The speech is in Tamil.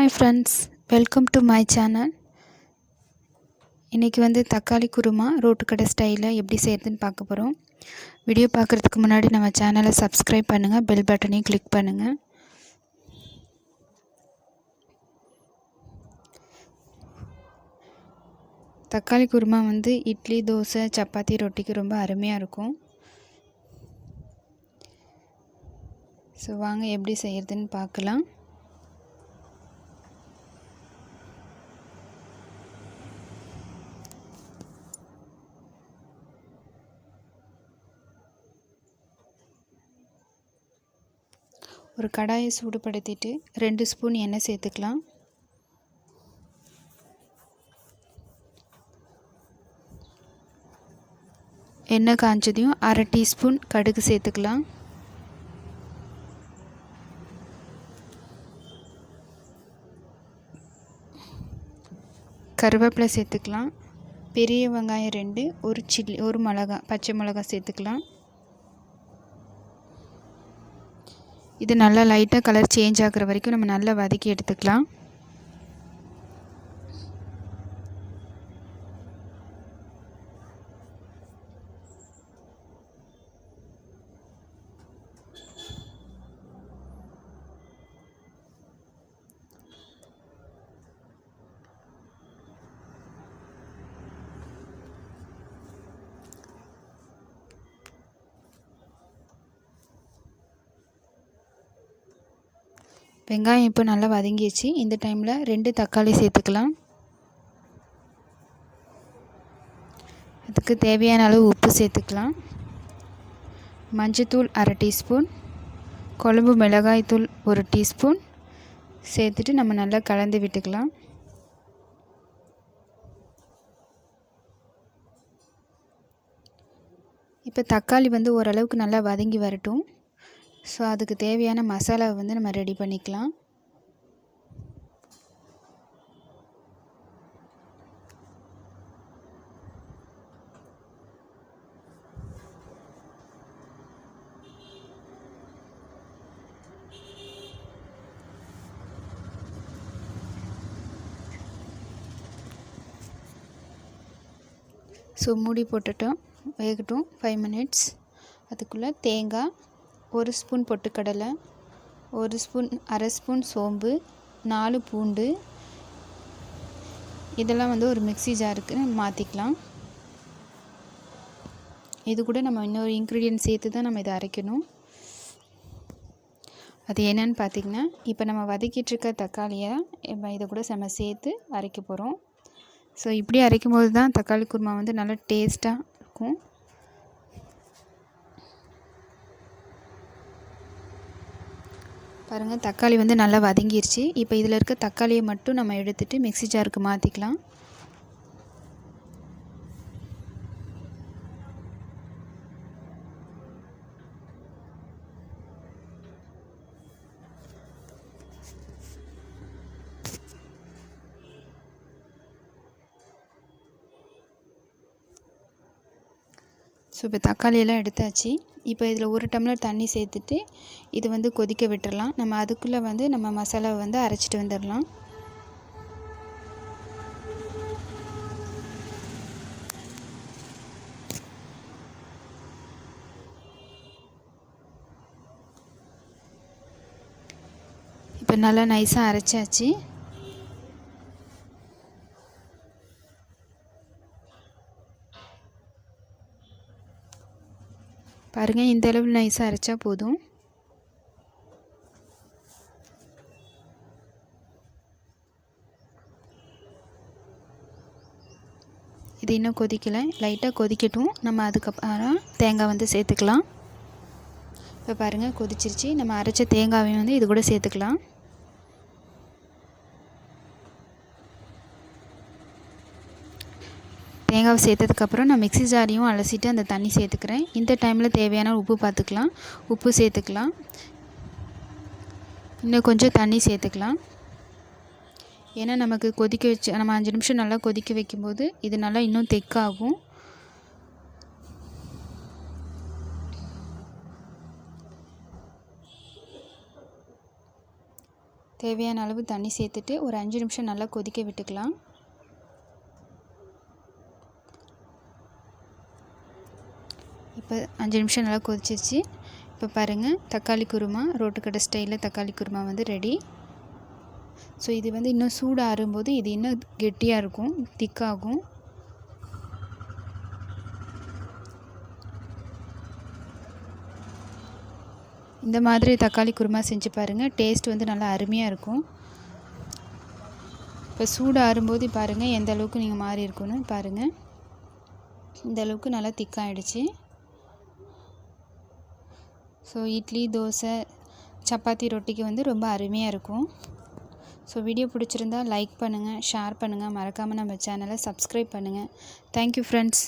Hi friends welcome to my channel இன்றைக்கி வந்து தக்காளி குருமா ரோட்டு கடை ஸ்டைலில் எப்படி செய்கிறதுன்னு பார்க்க போகிறோம் வீடியோ பார்க்குறதுக்கு முன்னாடி நம்ம சேனலை சப்ஸ்கிரைப் பண்ணுங்கள் பெல் பட்டனையும் கிளிக் பண்ணுங்கள் தக்காளி குருமா வந்து இட்லி தோசை சப்பாத்தி ரொட்டிக்கு ரொம்ப அருமையாக இருக்கும். ஸோ வாங்க எப்படி செய்கிறதுன்னு பார்க்கலாம். ஒரு கடாயை சூடுபடுத்திட்டு ரெண்டு ஸ்பூன் எண்ணெய் சேர்த்துக்கலாம். எண்ணெய் காஞ்சதையும் அரை டீஸ்பூன் கடுகு சேர்த்துக்கலாம். கருவேப்பிலை சேர்த்துக்கலாம். பெரிய வெங்காயம் ரெண்டு ஒரு சில்லி ஒரு மிளகா பச்சை மிளகா சேர்த்துக்கலாம். இது நல்லா லைட்டாக கலர் சேஞ்ச் ஆகிற வரைக்கும் நம்ம நல்லா வதக்கி எடுத்துக்கலாம். வெங்காயம் இப்போ நல்லா வதங்கிடுச்சு. இந்த டைமில் ரெண்டு தக்காளி சேர்த்துக்கலாம். அதுக்கு தேவையான அளவு உப்பு சேர்த்துக்கலாம். மஞ்சத்தூள் அரை டீஸ்பூன். குழம்பு மிளகாய் தூள் ஒரு டீஸ்பூன். சேர்த்துட்டு நம்ம நல்லா கலந்து விட்டுக்கலாம். இப்போ தக்காளி வந்து ஓரளவுக்கு நல்லா வதங்கி வரட்டும். ஸோ அதுக்கு தேவையான மசாலாவை வந்து நம்ம ரெடி பண்ணிக்கலாம். ஸோ மூடி போட்டுட்டோம். வேகட்டும். ஃபைவ் மினிட்ஸ் அதுக்குள்ளே தேங்காய் ஒரு ஸ்பூன் பொட்டுக்கடலை ஒரு ஸ்பூன் அரை ஸ்பூன் சோம்பு நாலு பூண்டு. இதெல்லாம் வந்து ஒரு மிக்சி ஜாருக்கு மாற்றிக்கலாம் இது கூட நம்ம இன்னொரு இன்க்ரீடியன்ட் சேர்த்து தான் நம்ம இதை அரைக்கணும். அது என்னன்னு பார்த்திங்கன்னா இப்போ நம்ம வதக்கிட்டு இருக்க தக்காளியை இதை கூட நம்ம சேர்த்து அரைக்க போகிறோம். ஸோ இப்படி அரைக்கும் போது தான் தக்காளி குருமா வந்து நல்லா டேஸ்ட்டாக இருக்கும். பாருங்கள் தக்காளி வந்து நல்லா வதங்கிருச்சு. இப்போ இதில் இருக்க தக்காளியை மட்டும் நம்ம எடுத்துகிட்டு மிக்சி ஜாருக்கு மாற்றிக்கலாம் ஸோ இப்போ தக்காளியெல்லாம் எடுத்தாச்சு. இப்போ இதில் ஒரு டம்ளர் தண்ணி சேர்த்துட்டு இது வந்து கொதிக்க விட்டுடலாம் நம்ம அதுக்குள்ளே வந்து நம்ம மசாலாவை வந்து அரைச்சிட்டு வந்துடலாம். இப்போ நல்லா நைஸாக அரைச்சாச்சு. பாருங்கள் இந்த அளவு நைஸாக அரைச்சா போதும். இது இன்னும் கொதிக்கலை. லைட்டாக கொதிக்கட்டும். நம்ம அதுக்கப்புறம் தேங்காய் வந்து சேர்த்துக்கலாம். இப்போ பாருங்கள் கொதிச்சிருச்சு. நம்ம அரைச்ச தேங்காவையும் வந்து இது கூட சேர்த்துக்கலாம். தேங்காவை சேர்த்ததுக்கப்புறம் நான் மிக்ஸி ஜாரியும் அலசிட்டு அந்த தண்ணி சேர்த்துக்கிறேன். இந்த டைமில் தேவையான உப்பு பார்த்துக்கலாம். உப்பு சேர்த்துக்கலாம். இன்னும் கொஞ்சம் தண்ணி சேர்த்துக்கலாம். ஏன்னா நமக்கு கொதிக்க வச்சு நம்ம அஞ்சு நிமிஷம் நல்லா கொதிக்க வைக்கும்போது இது நல்லா இன்னும் தெக்காகும் தேவையான அளவு தண்ணி சேர்த்துட்டு ஒரு அஞ்சு நிமிஷம் நல்லா கொதிக்க விட்டுக்கலாம். இப்போ அஞ்சு நிமிஷம் நல்லா கொதிச்சிருச்சு. இப்போ பாருங்கள் தக்காளி குருமா ரோட்டுக்கடை ஸ்டைலில் தக்காளி குருமா வந்து ரெடி ஸோ இது வந்து இன்னும் சூடு ஆறும்போது இது இன்னும் கெட்டியாக இருக்கும் திக்காகும் இந்த மாதிரி தக்காளி குருமா செஞ்சு பாருங்கள் டேஸ்ட் வந்து நல்லா அருமையாக இருக்கும். இப்போ சூடு ஆறும்போது பாருங்கள் எந்த அளவுக்கு நீங்கள் மாறி இருக்குன்னு பாருங்கள் இந்த அளவுக்கு நல்லா திக்காகிடுச்சு ஸோ இட்லி தோசை சப்பாத்தி ரொட்டிக்கு வந்து ரொம்ப அருமையாக இருக்கும். ஸோ வீடியோ பிடிச்சிருந்தா லைக் பண்ணுங்கள் ஷேர் பண்ணுங்கள் மறக்காமல் நம்ம சேனலை சப்ஸ்கிரைப் பண்ணுங்கள் தேங்க்யூ ஃப்ரெண்ட்ஸ்